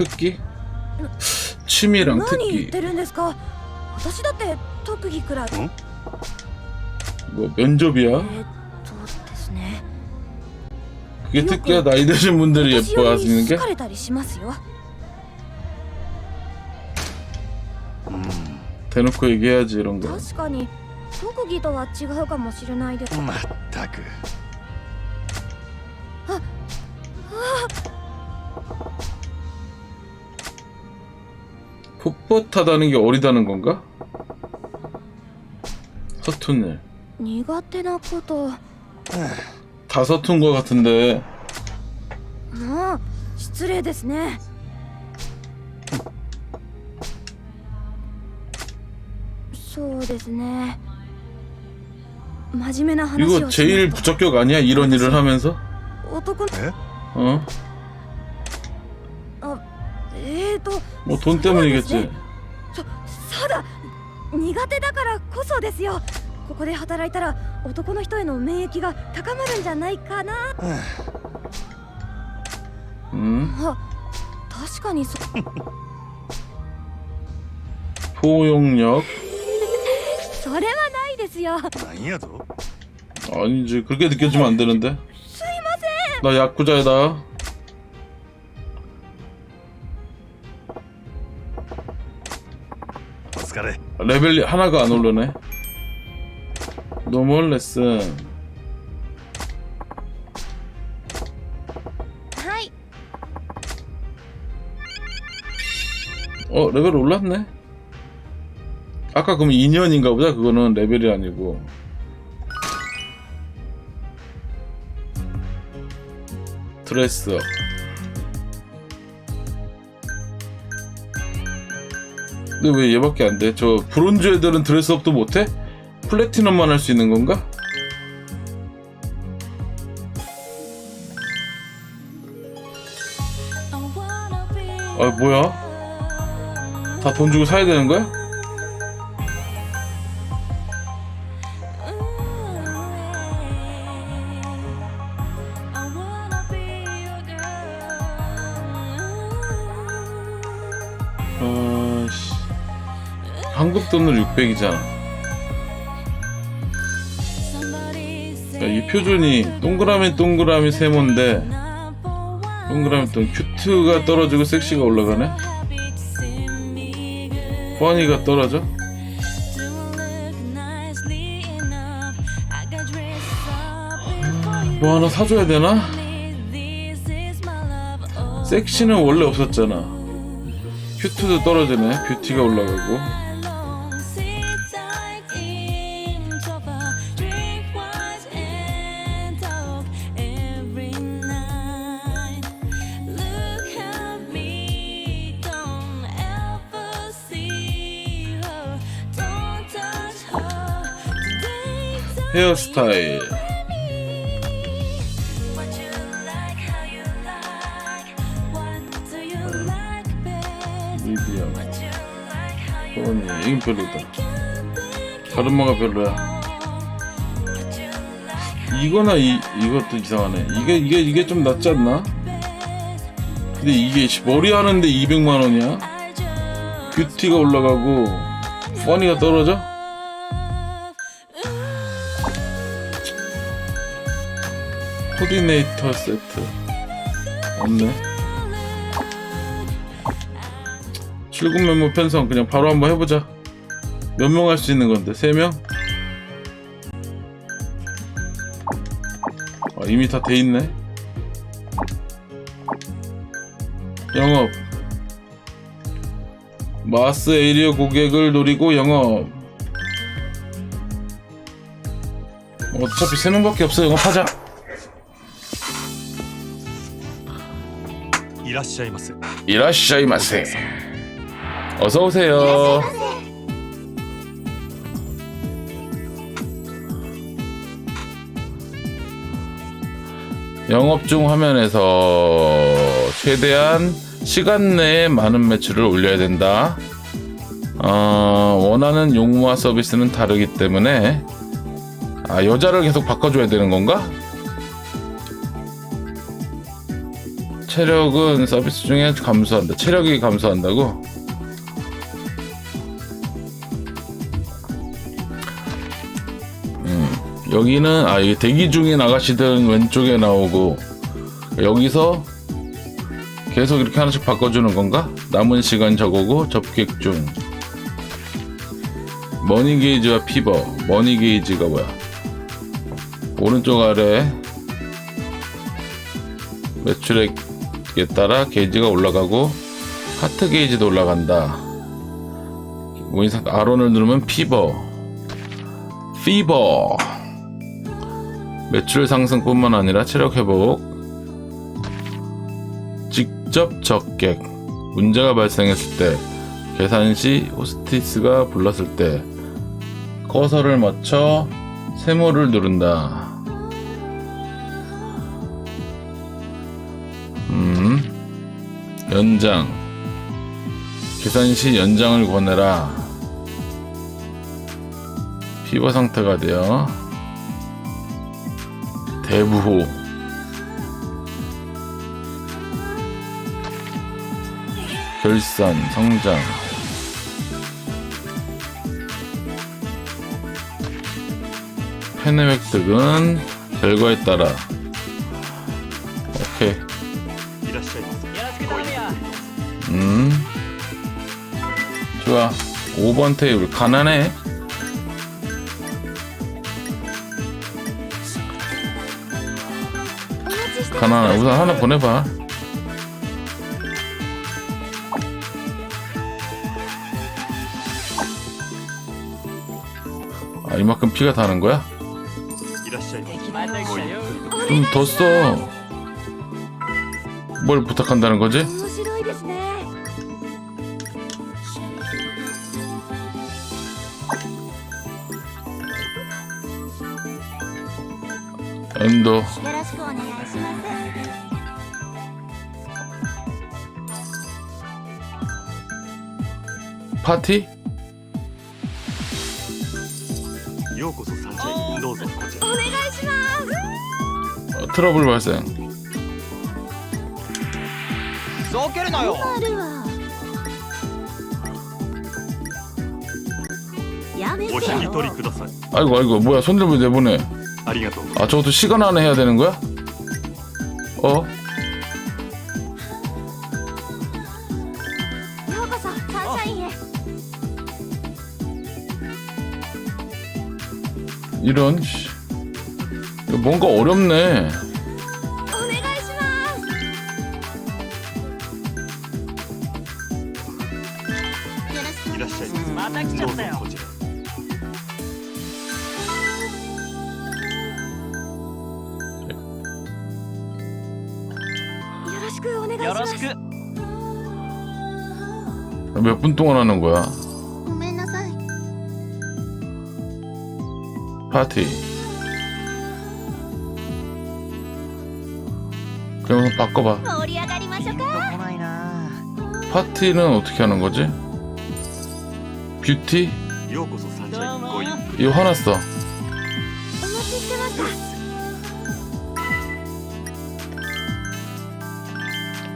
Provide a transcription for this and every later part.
특기? 취미랑 何言っ 특기 てるんですか私だって特技くらいえ 뭐 면접이야? ーっとですね 그게 특기야 나이 드신 분들이 私より 예뻐하시는 게? 好かれたりしますよ 대놓고 얘기해야지 이런 거 確かに特技とは違うかもしれないですまったく 풋풋하다는 게 어리다는 건가? 서툰 일. 苦手なことも다 서툰 거 같은데 う失礼ですねそうですね真面目な話 이거 をし 제일 ますと 부적격 아니야? 이런 일을 하면서? 男のえ 어? えーと 뭐 돈 때문이겠지 そそうだ苦手だからこそですよここで働いたら男の人への免疫が高まるんじゃないかな 음? あ確かにそ 포용력 それはないですよなんやぞ 아니지 그렇게 느껴지면 안 되는데 나 야쿠자이다 레벨이 하나가 안 오르네. 노멀 레슨 어 레벨 올랐네? 아까 그럼 2년인가 보다? 그거는 레벨이 아니고. 드레스 근데 왜 얘밖에 안 돼? 저 브론즈 애들은 드레스업도 못해? 플래티넘만 할 수 있는 건가? 아 뭐야? 다 돈 주고 사야 되는 거야? 600이잖아 야, 이 표준이 동그라미 동그라미 세모인데 동그라미 동 큐트가 떨어지고 섹시가 올라가네? 뻔히가 떨어져? 뭐 하나 사줘야 되나? 섹시는 원래 없었잖아. 큐트도 떨어지네. 뷰티가 올라가고 헤어스타일 미디엄 포니 이건 별로다 가르마가 별로야 이거나 이 이것도 이상하네 이게 이게 이게 좀 낫지 않나? 근데 이게 씨, 머리 하는데 200만 원이야? 뷰티가 올라가고 퍼니가 떨어져? 코디네이터 세트. 없네. 출근 메모 편성 그냥 바로 한번 해보자. 몇 명 할 수 있는 건데? 3명? 아, 이미 다 돼 있네. 영업. 마스 에이리어 고객을 노리고 영업. 어차피 3명밖에 없어. 영업하자 이라시아이마스. 이라시아이마세. 어서 오세요. 영업 중 화면에서 최대한 시간 내에 많은 매출을 올려야 된다. 어, 원하는 용무와 서비스는 다르기 때문에 아, 여자를 계속 바꿔줘야 되는 건가? 체력은 서비스 중에 감소한다. 체력이 감소한다고? 음, 여기는 아 이게 대기 중인 아가씨들은 왼쪽에 나오고 여기서 계속 이렇게 하나씩 바꿔주는 건가? 남은 시간 저거고 접객 중 머니 게이지와 피버 머니 게이지가 뭐야? 오른쪽 아래 매출액에 따라 게이지가 올라가고 하트 게이지도 올라간다. 모니상 아론을 누르면 피버, 피버. 매출 상승뿐만 아니라 체력 회복, 직접 적객, 문제가 발생했을 때, 계산 시 호스티스가 불렀을 때, 커서를 맞춰 세모를 누른다. 연장. 계산 시 연장을 권해라. 피버 상태가 되어 대부호. 결산, 성장. 팬의 획득은 결과에 따라. 5번 테이블 가난해 가난해 우선 하나 보내봐 아 이만큼 피가 다는 거야? 좀 더 써 뭘 부탁한다는 거지? 파티? 어, 트러블 발생. 나요 아이고 아이고 뭐야 손들고 내보내. 아 저것도 시간 안에 해야 되는 거야? 어? 이런 뭔가 어렵네. 음. 음. 몇분 동안 하는 거야? 파티. 그럼 한번 바꿔봐. 盛り上がりましょうか来ないな 파티는 어떻게 하는 거지? 뷰티? ようこそサンシャインごゆっくり 이거 화났어. お待ちしてました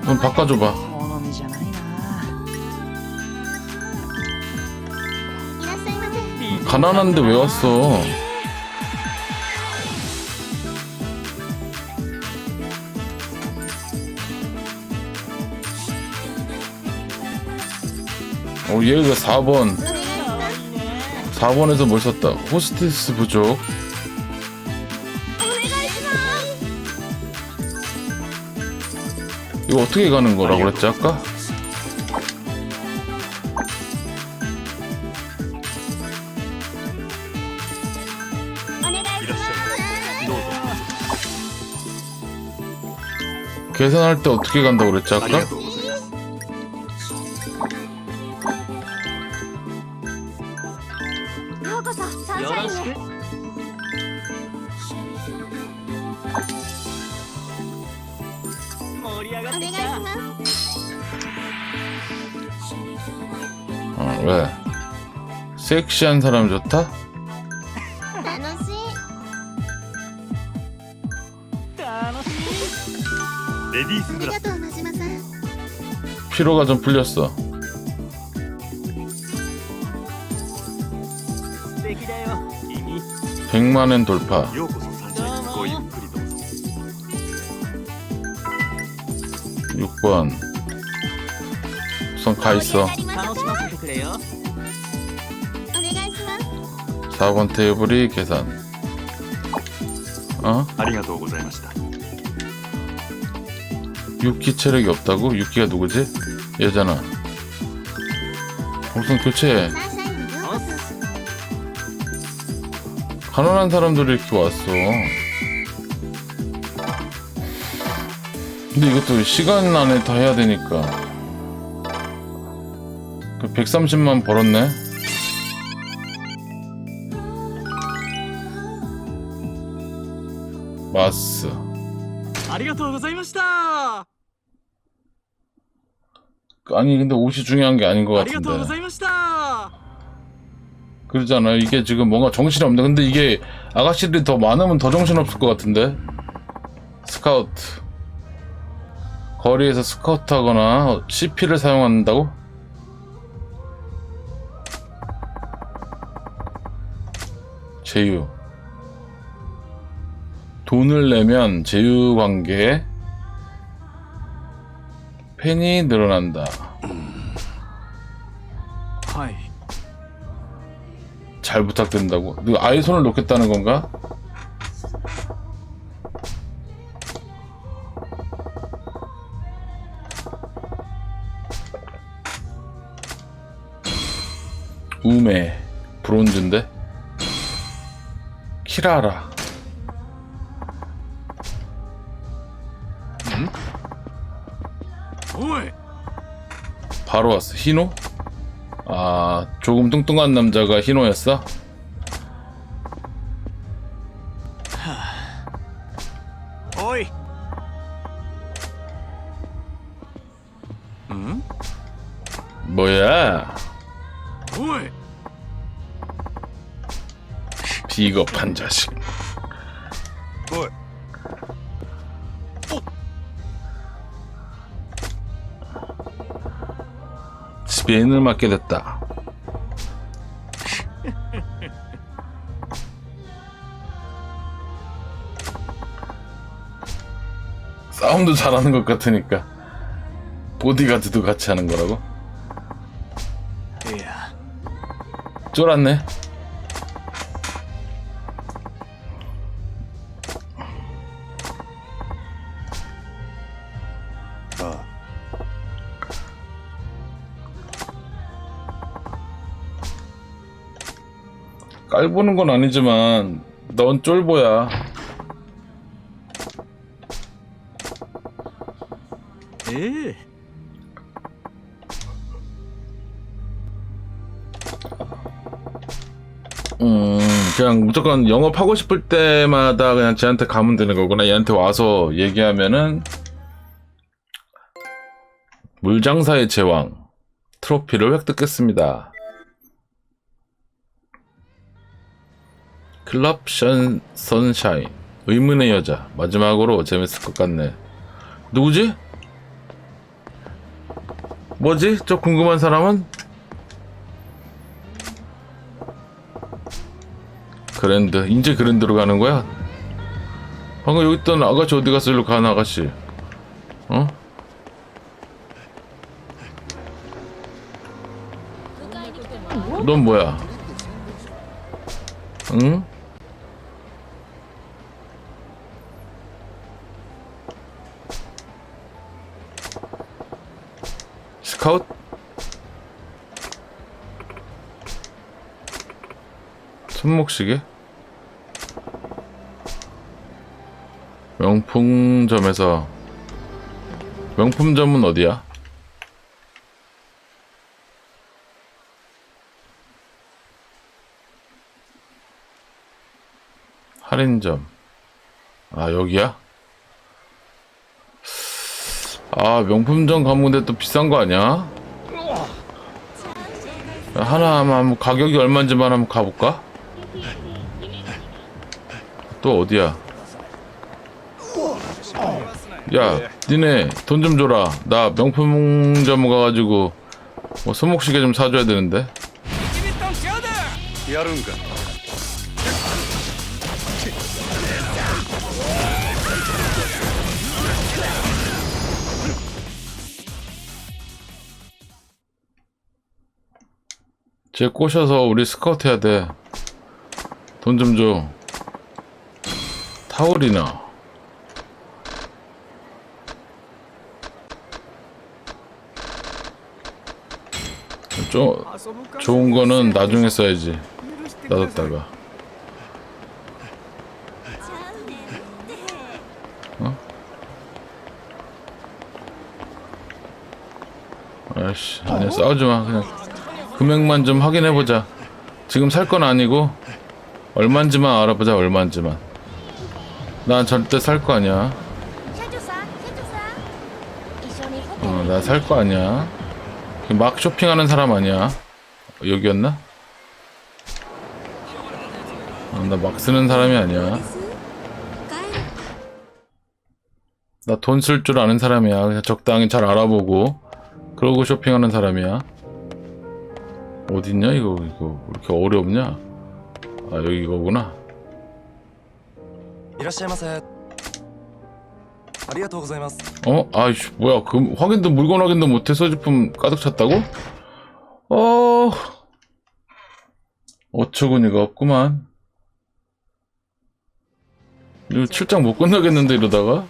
그럼 바꿔줘봐. 好みじゃないないらっしゃいませ 가난한데 왜 왔어? 그리고 여기가 4번. 4번에서 뭘 썼다? 호스티스 부족. 이거 어떻게 가는 거라고 그랬지 아까? 계산할 때 어떻게 간다고 그랬지 아까? 섹시한 사람 좋다? 楽しい楽しいレディースグラスとうござい 피로가 좀 풀렸어 素敵だよ君 100만엔 돌파 ようこそ山頂へごゆっくりどうぞ 6번 우선 가 있어 楽しませてくれよお願いします 4번 테이블이 계산 어? ありがとうございました 유키 체력이 없다고? 유키가 누구지? 얘잖아 우선 교체해 サンシャインにようこそ 가난한 사람들이 이렇게 왔어 근데 이것도 시간 안에 다 해야 되니까 130만 벌었네 りがとうございましたあ 아니 근데 옷이 중요한 게 아닌 것 りがとうござ 같은데 いました 그러잖아 이게 지금 뭔가 정신이 없네 근데 이게 아가씨들이 더 많으면 더 정신없을 것 같은데 스카우트 거리에서 스카우트 하거나 CP를 사용한다고? 제휴 돈을 내면 제휴 관계에 팬이 늘어난다. はい잘 부탁드린다고. 너 아예 손을 놓겠다는 건가? 우메 브론즈인데? 키라라 바로 왔어. 희노? 아, 조금 뚱뚱한 남자가 희노였어? 어이. 응? 뭐야? 어이. 비겁한 자식. 어이. 스페인을 맡게 됐다. 싸움도 잘하는 것 같으니까 보디가드도 같이 하는 거라고? 쫄았네. 깔보는 건 아니지만 넌 쫄보야. ええ 음, 그냥 무조건 영업하고 싶을 때마다 그냥 쟤한테 가면 되는 거구나. 얘한테 와서 얘기하면은 물장사의 제왕 트로피를 획득했습니다. 클럽 션 선샤인 의문의 여자 마지막으로 재밌을 것 같네. 누구지? 뭐지? 저 궁금한 사람은? 그랜드 이제 그랜드로 가는 거야? 방금 여기 있던 아가씨 어디 갔어? 일로 가는 아가씨 어? 넌 뭐야? 응? 스카웃? 손목시계? 명품점에서 명품점은 어디야? 할인점 아 여기야? 아 명품점 가면 근데 또 비싼 거 아니야? 하나 한번 가격이 얼마인지만 한번 가볼까? 또 어디야? 야 니네 돈 좀 줘라 나 명품점 가가지고 뭐 손목시계 좀 사줘야 되는데 쟤 꼬셔서 우리 스카우트 해야 돼. 돈 좀 줘. 타올이나. 좀 좋은 거는 나중에 써야지. 놔뒀다가. 어? 아이씨, 아니야 싸우지 마. 그냥 금액만 좀 확인해보자. 지금 살 건 아니고 얼마인지만 알아보자. 얼마인지만. 난 절대 살 거 아니야. 어, 나 살 거 아니야. 막 쇼핑하는 사람 아니야. 여기였나? 어, 나막 쓰는 사람이 아니야. 나 돈 쓸 줄 아는 사람이야. 적당히 잘 알아보고 그러고 쇼핑하는 사람이야. 어딨냐 이거 이거 왜 이렇게 어렵냐? 아 여기 이거구나. いらっしゃいませありがとうございます 어? 아이씨 뭐야 그 확인도 물건 확인도 못해 소지품 가득 찼다고? 어 어처구니가 없구만 이거 출장 못 끝나겠는데 이러다가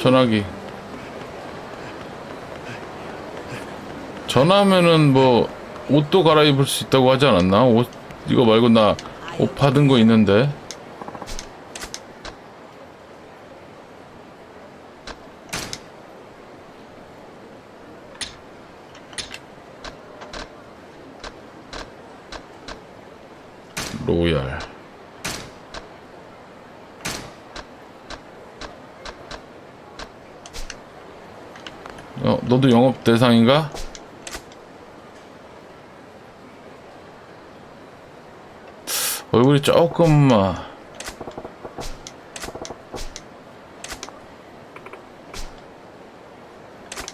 전화기 전화하면은 뭐 옷도 갈아입을 수 있다고 하지 않았나? 옷 이거 말고 나 옷 받은 거 있는데 로얄 어, 너도 영업 대상인가? 얼굴이 조금만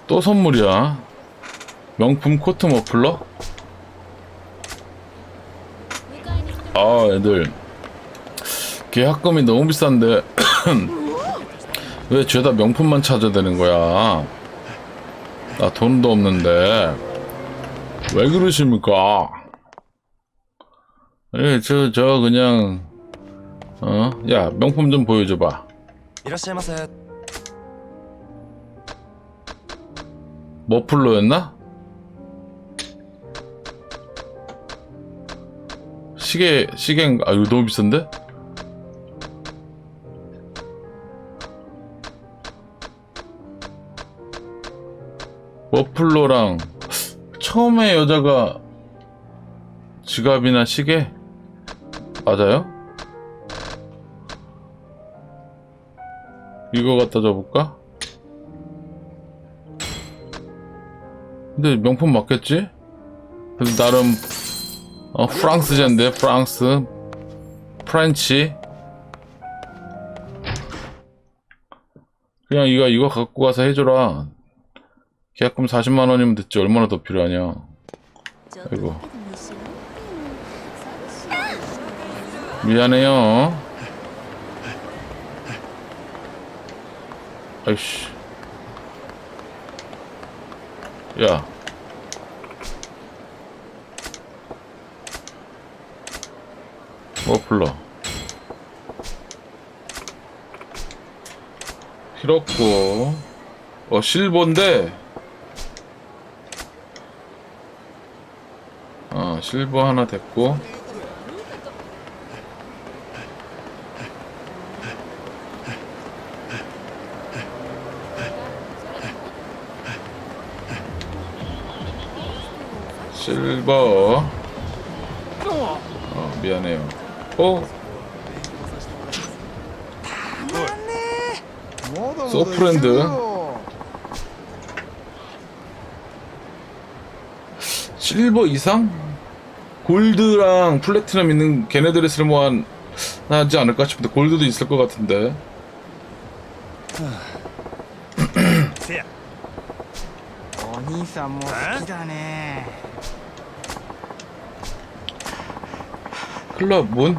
또 선물이야. 명품 코트 머플러? 아 애들. 계약금이 너무 비싼데. 왜 죄다 명품만 찾아야 되는 거야? 나 돈도 없는데. 왜 그러십니까 예, 저, 저, 그냥, 어, 야, 명품 좀 보여줘봐. いらっしゃいませ 머플러였나? 시계, 시계인가? 아, 이거 너무 비싼데? 머플러랑, 처음에 여자가 지갑이나 시계? 맞아요? 이거 갖다 줘볼까? 근데 명품 맞겠지? 그래서 나름 어 프랑스제인데 프랑스 프렌치 그냥 이거 이거 갖고 가서 해줘라 계약금 40만 원이면 됐지 얼마나 더 필요하냐 아이고 미안해요 아이씨 야. 머플러. 필요없고. 어, 실버인데. 어, 실버 하나 됐고. 실버 어 미안해요 어? 소프랜드 실버 이상? 골드랑 플래티넘 있는 걔네들이 쓸모한 하지 않을까 싶은데 골드도 있을 것 같은데 兄さんも好きだね 클럽 문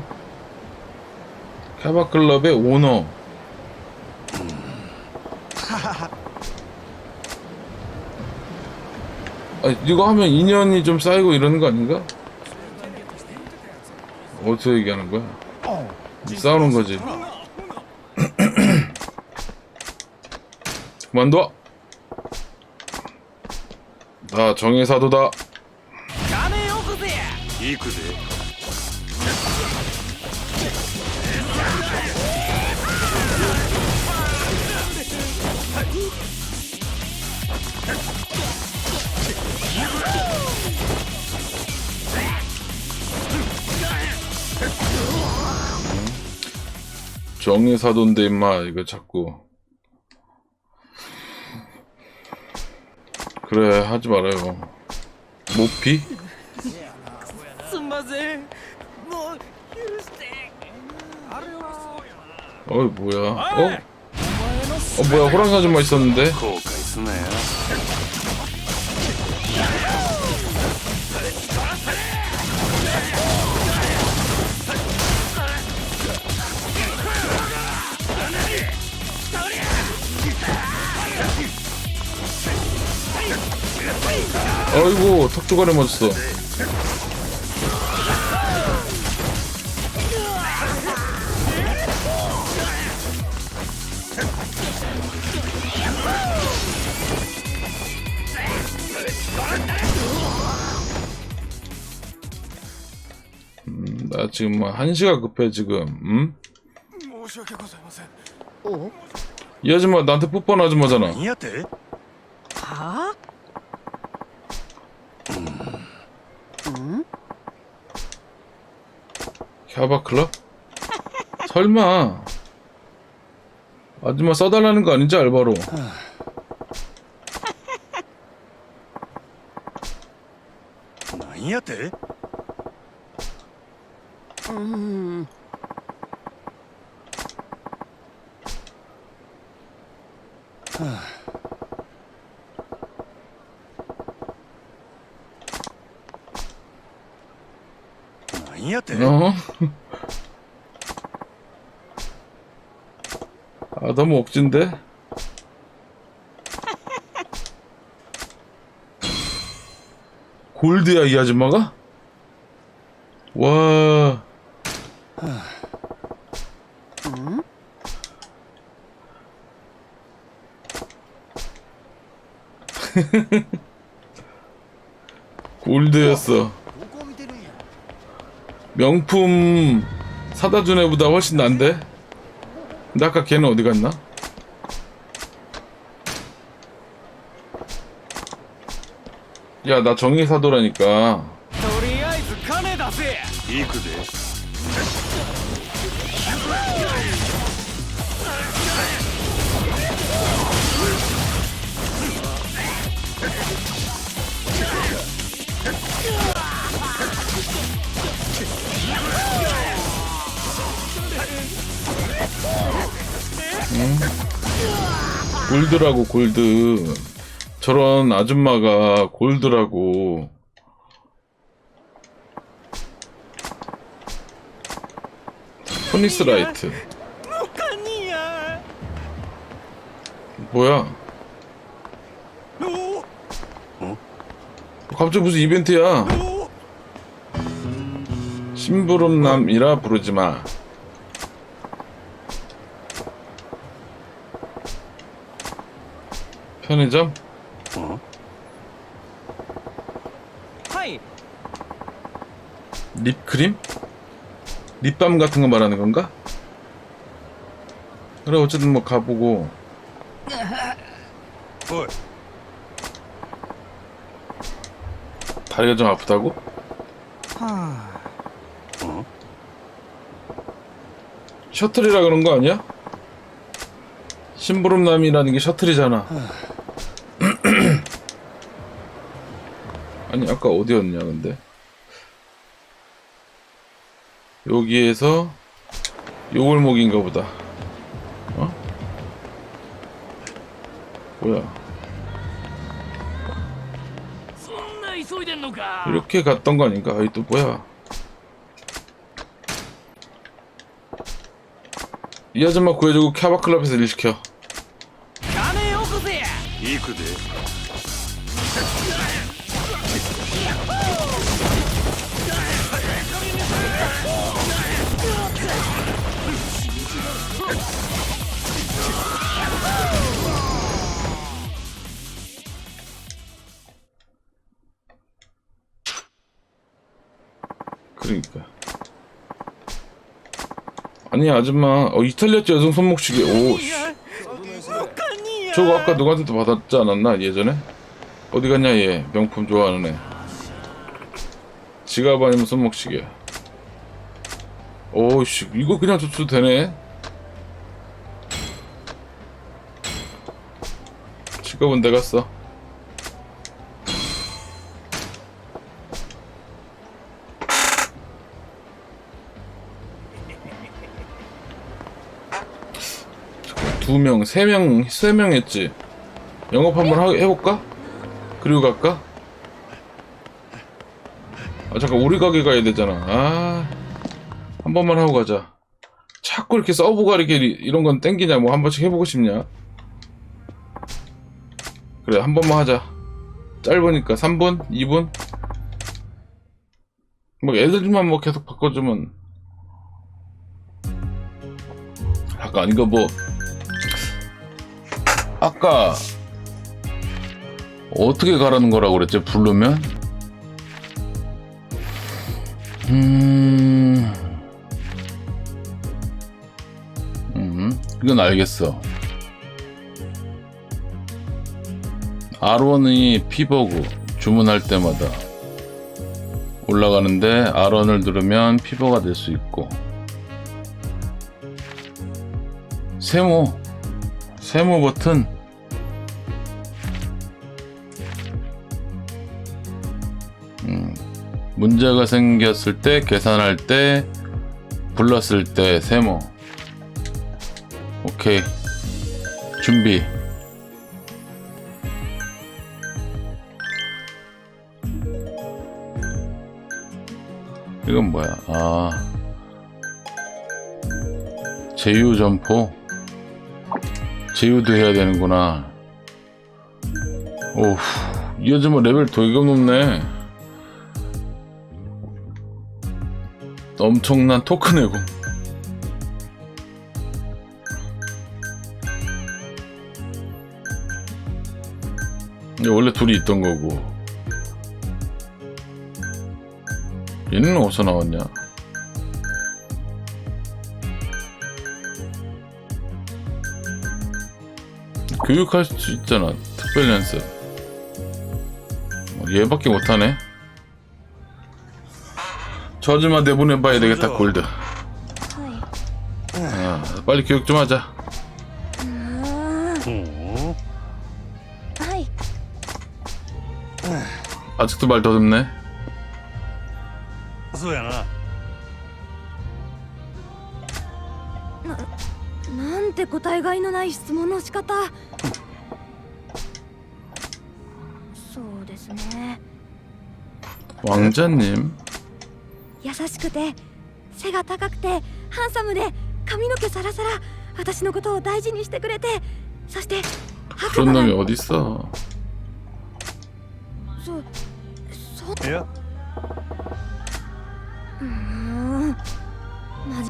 카바 클럽의 오너 아, 이거 하면 인연이 좀 쌓이고 이러는 거 아닌가? 어디서 얘기하는 거야? 싸우는 거지. 그만둬. 아 정의사도다. 정의사도인데 임마 이거 자꾸. 그래 하지 말아요. 모피? 뭐, 어 뭐야? 어? 어 뭐야? 호랑이 아줌마 있었는데? 後悔すなよ 아이고 턱조간에 맞았어. 음, 나 지금 뭐 한시가 급해 지금. 음? 申し訳ございません 이 아줌마 나한테 뽀뽀한 아줌마잖아. 何やってはあ 샤바클럽? 설마 아줌마 써달라는 거 아닌지 알바로 나이야테? 음... 何やって 어? 아 너무 억진데? 골드야 이 아줌마가? 와 골드였어 どこを見てるんや 명품 사다 준 애보다 훨씬 난데? 근데 아까 걔는 어디 갔나? 야, 나 정의 사도라니까. とりあえず金出せ行くぜ 골드라고 골드. 저런 아줌마가 골드라고. 토니스 라이트. 뭐야? 어? 갑자기 무슨 이벤트야? 심부름남이라 부르지마. 편의점? 어? 하이. 립 크림? 립밤 같은 거 말하는 건가? 그래 어쨌든 뭐 가보고 뭘? 다리가 좀 아프다고? 하. 어? 셔틀이라 그런 거 아니야? 심부름남이라는 게 셔틀이잖아. 아니 아까 어디였냐 근데? 여기에서 요골목인가 보다. 어? 뭐야? 이렇게 갔던 거 아닌가? 아이 또 뭐야? 이 아줌마 구해주고 캐바클럽에서 일 시켜. 아니 아줌마, 어 이탈리아제 여성 손목시계. 오, 씨. 저거 아까 누구한테도 받았지 않았나 예전에? 어디 갔냐 얘 명품 좋아하는 애. 지갑 아니면 손목시계. 오씨 이거 그냥 줘도 되네. 지갑은 내가 써. 두 명, 세 명, 세 명 했지. 영업 한번 하- 해볼까? 그리고 갈까? 아 잠깐 우리 가게 가야 되잖아. 아, 한 번만 하고 가자. 자꾸 이렇게 서브가 이렇게 이런 건 땡기냐? 뭐 한 번씩 해보고 싶냐? 그래 한 번만 하자. 짧으니까 3분, 2분. 뭐 애들만 뭐 계속 바꿔주면. 잠깐 이거 뭐 아까 어떻게 가라는 거라고 그랬지? 부르면? 음... 음, 이건 알겠어. R1이 피버구 주문할 때마다 올라가는데 R1을 누르면 피버가 될 수 있고 세모 세모 버튼. 음, 문제가 생겼을 때 계산할 때 불렀을 때 세모. 오케이. 준비. 이건 뭐야? 아. 제휴 점포 제휴도 해야 되는구나. 오우, 이 아줌마 레벨 되게 높네. 엄청난 토큰 내고. 원래 둘이 있던 거고. 얘는 어디서 나왔냐? 교육할 수 있잖아 특별 연습. 어, 얘밖에 못하네. 저주만 내보내봐야 되겠다 골드. 네. 아, 빨리 교육 좀 하자. 음. 아직도 말 더듬네. 소연아. 答えがいのない質問の仕方そうですね 왕자님 優しくて背が高くてハンサムで髪の毛サラサラ私のことを大事にしてくれてそして白 그런 馬 놈이 が 어딨어 そそいやうーんマジ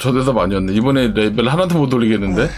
저 대답 아니었네. 이번에 레벨 하나도 못 올리겠는데